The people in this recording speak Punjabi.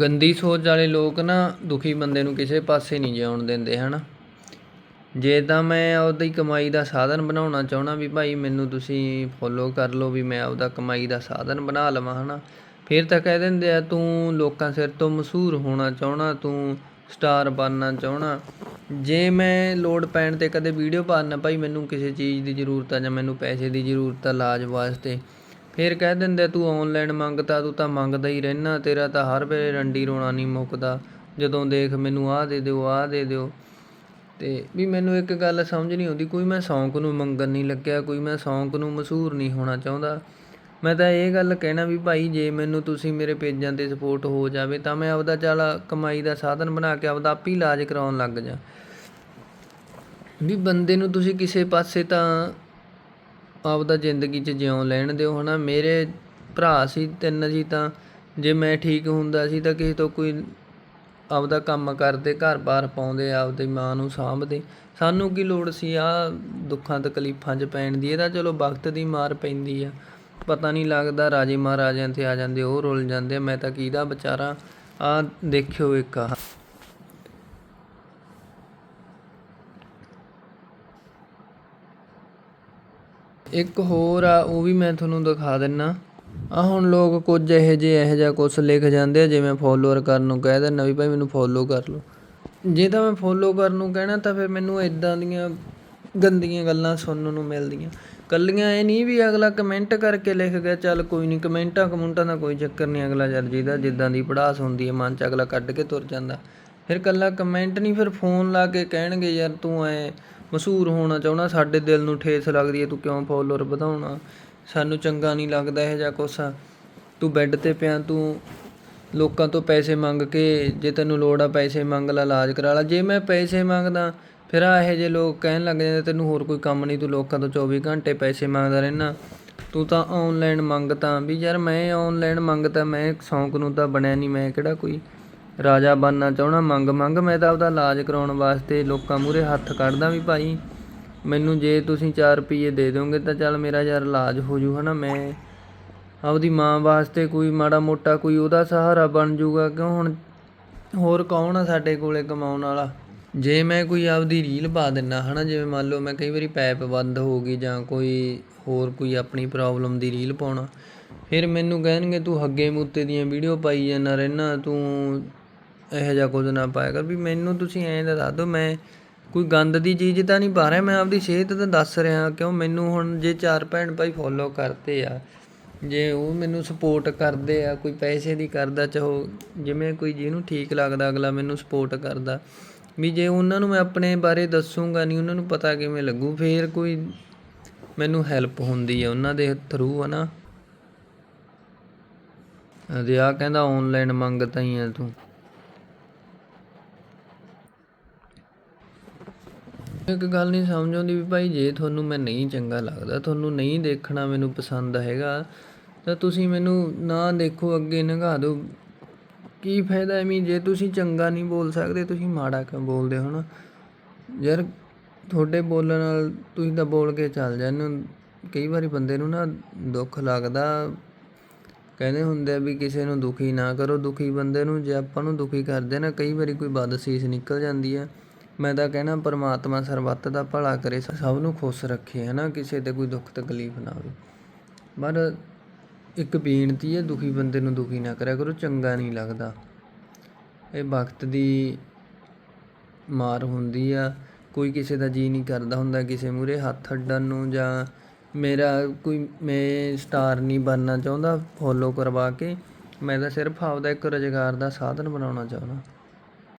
ਗੰਦੀ ਸੋਚ ਵਾਲੇ ਲੋਕ ਨਾ ਦੁਖੀ ਬੰਦੇ ਨੂੰ ਕਿਸੇ ਪਾਸੇ ਨਹੀਂ ਜਿਉਣ ਦਿੰਦੇ, ਹਨ? ਜੇ ਤਾਂ ਮੈਂ ਆਪਦੀ ਕਮਾਈ ਦਾ ਸਾਧਨ ਬਣਾਉਣਾ ਚਾਹਣਾ ਵੀ ਭਾਈ ਮੈਨੂੰ ਤੁਸੀਂ ਫੋਲੋ ਕਰ ਲਓ ਵੀ ਮੈਂ ਆਪਦਾ ਕਮਾਈ ਦਾ ਸਾਧਨ ਬਣਾ ਲਵਾਂ, ਹਨਾ? ਫਿਰ ਤਾਂ ਕਹਿ ਦਿੰਦੇ ਆ, ਤੂੰ ਲੋਕਾਂ ਸਿਰ ਤੋਂ ਮਸ਼ਹੂਰ ਹੋਣਾ ਚਾਹਣਾ ਤੂੰ ਸਟਾਰ ਬਣਨਾ ਚਾਹਣਾ ਜੇ ਮੈਂ ਲੋੜ ਪੈਣ ਤੇ ਕਦੇ ਵੀਡੀਓ ਪਾਣਾ ਭਾਈ ਮੈਨੂੰ ਕਿਸੇ ਚੀਜ਼ ਦੀ ਜ਼ਰੂਰਤ ਆ ਜਾਂ ਮੈਨੂੰ ਪੈਸੇ ਦੀ ਜ਼ਰੂਰਤ ਆ ਇਲਾਜ ਵਾਸਤੇ ਫਿਰ ਕਹਿ ਦਿੰਦੇ, ਤੂੰ ਆਨਲਾਈਨ ਮੰਗਤਾ, ਤੂੰ ਤਾਂ ਮੰਗਦਾ ਹੀ ਰਹਿਣਾ, ਤੇਰਾ ਤਾਂ ਹਰ ਵੇਲੇ ਰੰਡੀ ਰੋਣਾ ਨਹੀਂ ਮੁੱਕਦਾ। ਜਦੋਂ ਦੇਖ ਮੈਨੂੰ ਆਹ ਦੇ ਦਿਓ, ਆਹ ਦੇ ਦਿਓ। ਤੇ ਵੀ ਮੈਨੂੰ ਇੱਕ ਗੱਲ ਸਮਝ ਨਹੀਂ ਆਉਂਦੀ, ਕੋਈ ਮੈਂ ਸ਼ੌਂਕ ਨੂੰ ਮੰਗਣ ਨਹੀਂ ਲੱਗਿਆ, ਕੋਈ ਮੈਂ ਸ਼ੌਂਕ ਨੂੰ ਮਸ਼ਹੂਰ ਨਹੀਂ ਹੋਣਾ ਚਾਹੁੰਦਾ। ਮੈਂ ਤਾਂ ਇਹ ਗੱਲ ਕਹਿਣਾ ਵੀ ਭਾਈ, ਜੇ ਮੈਨੂੰ ਤੁਸੀਂ ਮੇਰੇ ਪੇਜਾਂ ਤੇ ਸਪੋਰਟ ਹੋ ਜਾਵੇ, ਤਾਂ ਮੈਂ ਆਪਦਾ ਚਾਲ ਕਮਾਈ ਦਾ ਸਾਧਨ ਬਣਾ ਕੇ ਆਪਦਾ ਆਪ ਹੀ ਇਲਾਜ ਕਰਾਉਣ ਲੱਗ ਜਾ। ਵੀ ਬੰਦੇ ਨੂੰ ਤੁਸੀਂ ਕਿਸੇ ਪਾਸੇ ਤਾਂ ਆਪਦਾ ਜ਼ਿੰਦਗੀ 'ਚ ਜਿਉਂ ਲੈਣ ਦਿਓ ਹੈ ਨਾ ਮੇਰੇ ਭਰਾ ਸੀ ਤਿੰਨ ਜੀ ਤਾਂ ਜੇ ਮੈਂ ਠੀਕ ਹੁੰਦਾ ਸੀ ਤਾਂ ਕਿਸੇ ਤੋਂ ਕੋਈ ਆਪਦਾ ਕੰਮ ਕਰਦੇ ਘਰ-ਬਾਰ ਪਾਉਂਦੇ ਆਪਦੀ ਮਾਂ ਨੂੰ ਸਾਂਭਦੇ। ਸਾਨੂੰ ਕੀ ਲੋੜ ਸੀ ਆ ਦੁੱਖਾਂ ਤਕਲੀਫਾਂ 'ਚ ਪੈਣ ਦੀ? ਇਹਦਾ ਚਲੋ ਵਕਤ ਦੀ ਮਾਰ ਪੈਂਦੀ ਆ। ਪਤਾ ਨਹੀਂ ਲੱਗਦਾ ਰਾਜੇ ਮਹਾਰਾਜਿਆਂ ਤੇ ਆ ਜਾਂਦੇ ਉਹ ਰੁੱਲ ਜਾਂਦੇ ਆ, ਮੈਂ ਤਾਂ ਕਿਹਦਾ ਵਿਚਾਰਾ? ਆ ਦੇਖਿਓ ਇੱਕ ਆਹ। ਇੱਕ ਹੋਰ ਆ, ਉਹ ਵੀ ਮੈਂ ਤੁਹਾਨੂੰ ਦਿਖਾ ਦਿੰਨਾ। ਆ ਹੁਣ ਲੋਕ ਕੁਝ ਇਹੋ ਜਿਹੇ, ਇਹੋ ਜਿਹਾ ਕੁਝ ਲਿਖ ਜਾਂਦੇ ਆ, ਜਿਵੇਂ ਫੋਲੋਅਰ ਕਰਨ ਨੂੰ ਕਹਿ ਦਿੰਦਾ ਵੀ ਭਾਈ ਮੈਨੂੰ ਫੋਲੋ ਕਰ ਲਓ। ਜੇ ਤਾਂ ਮੈਂ ਫੋਲੋ ਕਰਨ ਨੂੰ ਕਹਿਣਾ, ਤਾਂ ਫਿਰ ਮੈਨੂੰ ਇਦਾਂ ਦੀਆਂ ਗੰਦੀਆਂ ਗੱਲਾਂ ਸੁਣਨ ਨੂੰ ਮਿਲਦੀਆਂ। ਕੱਲੀਆਂ ਇਹ ਨਹੀਂ ਵੀ ਅਗਲਾ ਕਮੈਂਟ ਕਰਕੇ ਲਿਖ ਗਿਆ, ਚੱਲ ਕੋਈ ਨਹੀਂ, ਕਮੈਂਟਾਂ ਕਮੁੰਟਾਂ ਦਾ ਕੋਈ ਚੱਕਰ ਨਹੀਂ, ਅਗਲਾ ਯਾਰ ਜਿਹਦਾ, ਜਿੱਦਾਂ ਦੀ ਪੜਾਸ ਹੁੰਦੀ ਹੈ ਮਨ ਚ ਅਗਲਾ ਕੱਢ ਕੇ ਤੁਰ ਜਾਂਦਾ। ਫਿਰ ਕੱਲਾ ਕਮੈਂਟ ਨਹੀਂ, ਫਿਰ ਫੋਨ ਲਾ ਕੇ ਕਹਿਣਗੇ, ਯਾਰ ਤੂੰ ਐ ਮਸ਼ਹੂਰ ਹੋਣਾ ਚਾਹੁੰਦਾ, ਸਾਡੇ ਦਿਲ ਨੂੰ ਠੇਸ ਲੱਗਦੀ ਹੈ, ਤੂੰ ਕਿਉਂ ਫੋਲੋਅਰ ਵਧਾਉਣਾ? ਸਾਨੂੰ ਚੰਗਾ ਨਹੀਂ ਲੱਗਦਾ ਇਹ ਜਿਹਾ ਕੁਛ। ਤੂੰ ਬੈੱਡ ਤੇ ਪਿਆ, ਤੂੰ ਲੋਕਾਂ ਤੋਂ ਪੈਸੇ ਮੰਗ ਕੇ ਜੇ ਤੈਨੂੰ ਲੋੜ ਆ ਪੈਸੇ ਮੰਗ ਲੈ, ਇਲਾਜ ਕਰਾ ਲੈ। ਜੇ ਮੈਂ ਪੈਸੇ ਮੰਗਦਾ, ਫਿਰ ਆ ਇਹੋ ਜਿਹੇ ਲੋਕ ਕਹਿਣ ਲੱਗ ਜਾਂਦੇ, ਤੈਨੂੰ ਹੋਰ ਕੋਈ ਕੰਮ ਨਹੀਂ, ਤੂੰ ਲੋਕਾਂ ਤੋਂ 24 ਘੰਟੇ ਪੈਸੇ ਮੰਗਦਾ ਰਹਿਣਾ। ਤੂੰ ਤਾਂ ਆਨਲਾਈਨ ਮੰਗਤਾ। ਵੀ ਯਾਰ ਮੈਂ ਆਨਲਾਈਨ ਮੰਗਤਾ, ਮੈਂ ਸ਼ੌਂਕ ਨੂੰ ਤਾਂ ਬਣਿਆ ਨਹੀਂ, ਮੈਂ ਕਿਹੜਾ ਕੋਈ ਰਾਜਾ ਬਣਨਾ ਚਾਹਣਾ, ਮੰਗ ਮੰਗ, ਮੈਂ ਤਾਂ ਆਪਦਾ ਇਲਾਜ ਕਰਾਉਣ ਵਾਸਤੇ ਲੋਕਾਂ ਮੂਹਰੇ ਹੱਥ ਕੱਢਦਾ ਵੀ ਭਾਈ, ਮੈਨੂੰ ਜੇ ਤੁਸੀਂ 4 ਰੁਪਏ ਦੇ ਦੋਗੇ ਤਾਂ ਚੱਲ ਮੇਰਾ ਯਾਰ ਇਲਾਜ ਹੋ ਜੂ, ਹਨਾ? ਮੈਂ ਆਪਦੀ ਮਾਂ ਵਾਸਤੇ ਕੋਈ ਮਾੜਾ ਮੋਟਾ ਕੋਈ ਉਹਦਾ ਸਹਾਰਾ ਬਣ ਜੂਗਾ, ਕਿਉਂ ਹੁਣ ਹੋਰ ਕੌਣ ਆ ਸਾਡੇ ਕੋਲੇ ਕਮਾਉਣ ਵਾਲਾ? ਜੇ ਮੈਂ ਕੋਈ ਆਪਦੀ ਰੀਲ ਪਾ ਦਿੰਨਾ, ਹਨਾ? ਜਿਵੇਂ ਮੰਨ ਲਓ ਮੈਂ ਕਈ ਵਾਰੀ ਪੈਪ ਬੰਦ ਹੋ ਗਈ ਜਾਂ ਕੋਈ ਹੋਰ ਕੋਈ ਆਪਣੀ ਪ੍ਰੋਬਲਮ ਦੀ ਰੀਲ ਪਾਉਣਾ, ਫਿਰ ਮੈਨੂੰ ਕਹਿਣਗੇ, ਤੂੰ ਹੱਗੇ ਮੂਤੇ ਦੀਆਂ ਵੀਡੀਓ ਪਾਈ ਜਾਂਦਾ ਰਹਿਣਾ ਤੂੰ ਇਹੋ ਜਿਹਾ ਕੁਝ ਨਾ ਪਾਇਆ ਕਰ ਵੀ ਮੈਨੂੰ ਤੁਸੀਂ ਐਂ ਤਾਂ ਦੱਸ ਦਿਓ, ਮੈਂ ਕੋਈ ਗੰਦ ਦੀ ਚੀਜ਼ ਤਾਂ ਨਹੀਂ ਪਾ ਰਿਹਾ, ਮੈਂ ਆਪਦੀ ਸਿਹਤ ਤਾਂ ਦੱਸ ਰਿਹਾ ਕਿਉਂ ਮੈਨੂੰ ਹੁਣ ਜੇ ਚਾਰ ਭੈਣ ਭਾਈ ਫੋਲੋ ਕਰਦੇ ਆ, ਜੇ ਉਹ ਮੈਨੂੰ ਸਪੋਰਟ ਕਰਦੇ ਆ, ਕੋਈ ਪੈਸੇ ਦੀ ਕਰਦਾ ਚਾਹੋ, ਜਿਵੇਂ ਕੋਈ ਜਿਹਨੂੰ ਠੀਕ ਲੱਗਦਾ ਅਗਲਾ ਮੈਨੂੰ ਸਪੋਰਟ ਕਰਦਾ, ਵੀ ਜੇ ਉਹਨਾਂ ਨੂੰ ਮੈਂ ਆਪਣੇ ਬਾਰੇ ਦੱਸੂਗਾ ਨਹੀਂ, ਉਹਨਾਂ ਨੂੰ ਪਤਾ ਕਿਵੇਂ ਲੱਗੂ, ਫੇਰ ਕੋਈ ਮੈਨੂੰ ਹੈਲਪ ਹੁੰਦੀ ਆ ਉਹਨਾਂ ਦੇ ਥਰੂ ਹਨਾ ਅਦੇ ਆ ਕਹਿੰਦਾ ਆਨਲਾਈਨ ਮੰਗਤਾ ਹੀ ਆ ਤੂੰ। ਇੱਕ ਗੱਲ ਨਹੀਂ ਸਮਝ ਆਉਂਦੀ ਵੀ ਭਾਈ ਜੇ ਤੁਹਾਨੂੰ ਮੈਂ ਨਹੀਂ ਚੰਗਾ ਲੱਗਦਾ, ਤੁਹਾਨੂੰ ਨਹੀਂ ਦੇਖਣਾ ਮੈਨੂੰ ਪਸੰਦ ਹੈਗਾ, ਤਾਂ ਤੁਸੀਂ ਮੈਨੂੰ ਨਾ ਦੇਖੋ, ਅੱਗੇ ਨਿਗਾਹ ਦਿਓ। ਕੀ ਫਾਇਦਾ ਐਵੇਂ ਜੇ ਤੁਸੀਂ ਚੰਗਾ ਨਹੀਂ ਬੋਲ ਸਕਦੇ, ਤੁਸੀਂ ਮਾੜਾ ਕਿਉਂ ਬੋਲਦੇ ਹੋ ਨਾ? ਯਾਰ, ਤੁਹਾਡੇ ਬੋਲਣ ਨਾਲ ਤੁਸੀਂ ਤਾਂ ਬੋਲ ਕੇ ਚੱਲ ਜਾਂਦੇ ਹੋ। ਕਈ ਵਾਰੀ ਬੰਦੇ ਨੂੰ ਨਾ ਦੁੱਖ ਲੱਗਦਾ, ਕਹਿੰਦੇ ਹੁੰਦੇ ਆ ਵੀ ਕਿਸੇ ਨੂੰ ਦੁਖੀ ਨਾ ਕਰੋ। ਦੁਖੀ ਬੰਦੇ ਨੂੰ ਜੇ ਆਪਾਂ ਨੂੰ ਦੁਖੀ ਕਰਦੇ ਨਾ, ਕਈ ਵਾਰੀ ਕੋਈ ਬਦਸੀਸ ਨਿਕਲ ਜਾਂਦੀ ਹੈ ਮੈਂ ਤਾਂ ਕਹਿਣਾ ਪਰਮਾਤਮਾ ਸਰਬੱਤ ਦਾ ਭਲਾ ਕਰੇ ਸਭ ਨੂੰ ਖੁਸ਼ ਰੱਖੇ ਹੈ ਨਾ ਕਿਸੇ ਤੇ ਕੋਈ ਦੁੱਖ ਤਕਲੀਫ ਨਾ ਹੋਵੇ। ਪਰ ਇੱਕ ਬੇਨਤੀ ਹੈ, ਦੁਖੀ ਬੰਦੇ ਨੂੰ ਦੁਖੀ ਨਾ ਕਰਿਆ ਕਰੋ, ਚੰਗਾ ਨਹੀਂ ਲੱਗਦਾ। ਇਹ ਵਕਤ ਦੀ ਮਾਰ ਹੁੰਦੀ ਆ। ਕੋਈ ਕਿਸੇ ਦਾ ਜੀ ਨਹੀਂ ਕਰਦਾ ਹੁੰਦਾ, ਕਿਸੇ ਮੂਰੇ ਹੱਥ ਅੱਡਣ ਨੂੰ ਜਾਂ ਮੇਰਾ ਕੋਈ, ਮੈਂ ਸਟਾਰ ਨਹੀਂ ਬਣਨਾ ਚਾਹੁੰਦਾ, ਫੋਲੋ ਕਰਵਾ ਕੇ, ਮੈਂ ਤਾਂ ਸਿਰਫ ਆਪਦਾ ਇੱਕ ਰੁਜ਼ਗਾਰ ਦਾ ਸਾਧਨ ਬਣਾਉਣਾ ਚਾਹੁੰਦਾ।